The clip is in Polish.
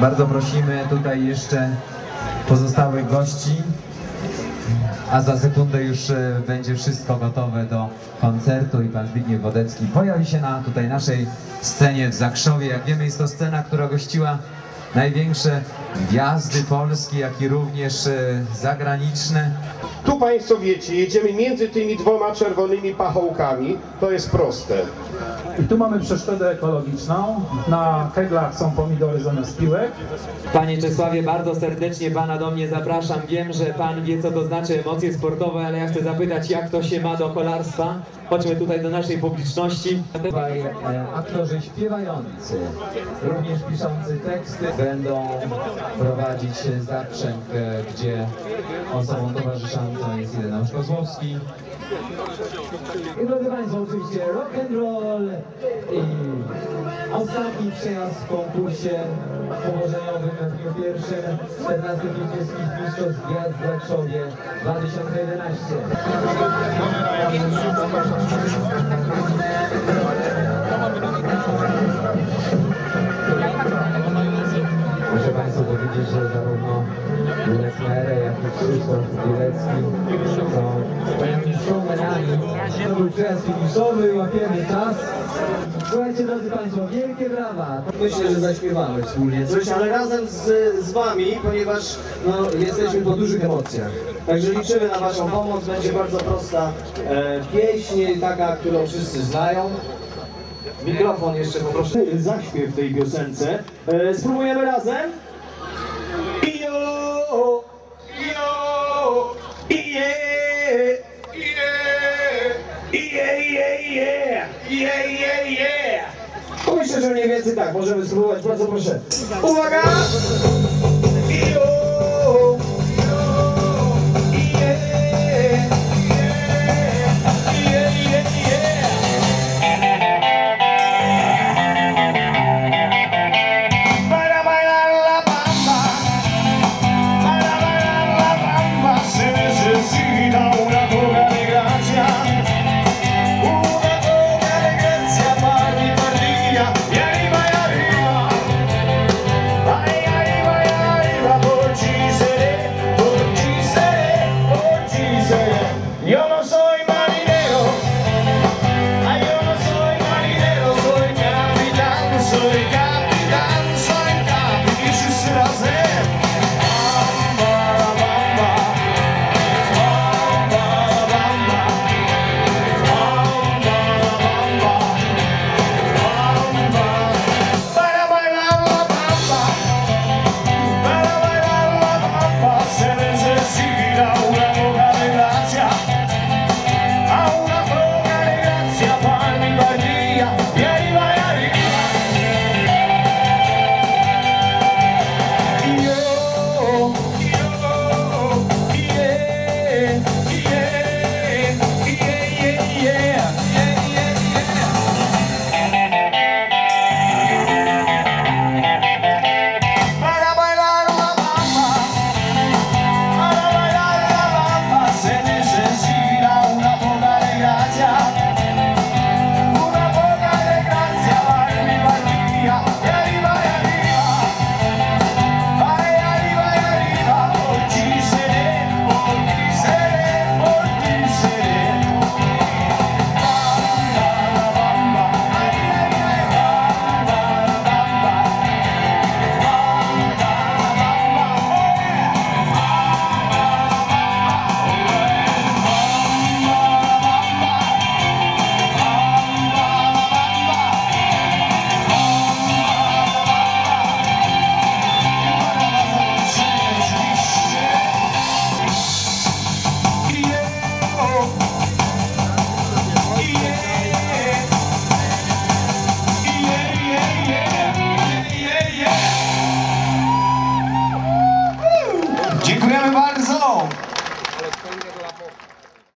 Bardzo prosimy tutaj jeszcze pozostałych gości. A za sekundę już e, będzie wszystko gotowe do koncertu i pan Zbigniew Wodecki pojawi się na tutaj naszej scenie w Zakrzowie. Jak wiemy jest to scena, która gościła największe gwiazdy Polski, jak i również e, zagraniczne. Tu Państwo wiecie, jedziemy między tymi dwoma czerwonymi pachołkami. To jest proste. I tu mamy przeszkodę ekologiczną. Na keglach są pomidory zamiast piłek. Panie Czesławie, bardzo serdecznie Pana do mnie zapraszam. Wiem, że Pan wie, co to znaczy emocje sportowe, ale ja chcę zapytać, jak to się ma do kolarstwa. Chodźmy tutaj do naszej publiczności. Tutaj e, aktorzy śpiewający, również piszący teksty będą prowadzić zaprzęg, e, gdzie osobą towarzyszącą jest Ireneusz Kozłowski. I drodzy Państwo, oczywiście rock and roll ostatni przejazd w konkursie położeniowym w dniu pierwszym 14 Wiejskich Mistrzostw Gwiazd w Zakrzowie 2011. Lechner, jak i Krzysztof Bielecki są showmanami. To był przejazd finiszowy, łapiemy czas. Słuchajcie, drodzy Państwo, wielkie brawa. Myślę, że zaśpiewamy wspólnie coś, ale razem z, z Wami, ponieważ no, jesteśmy po dużych emocjach. Także liczymy na Waszą pomoc. Będzie bardzo prosta e, pieśń, taka, którą wszyscy znają. Mikrofon jeszcze poproszę. Zaśpiew tej piosence. E, spróbujemy razem. Je, je, je. Myślę, że mniej więcej tak, możemy spróbować, bardzo proszę. Uwaga!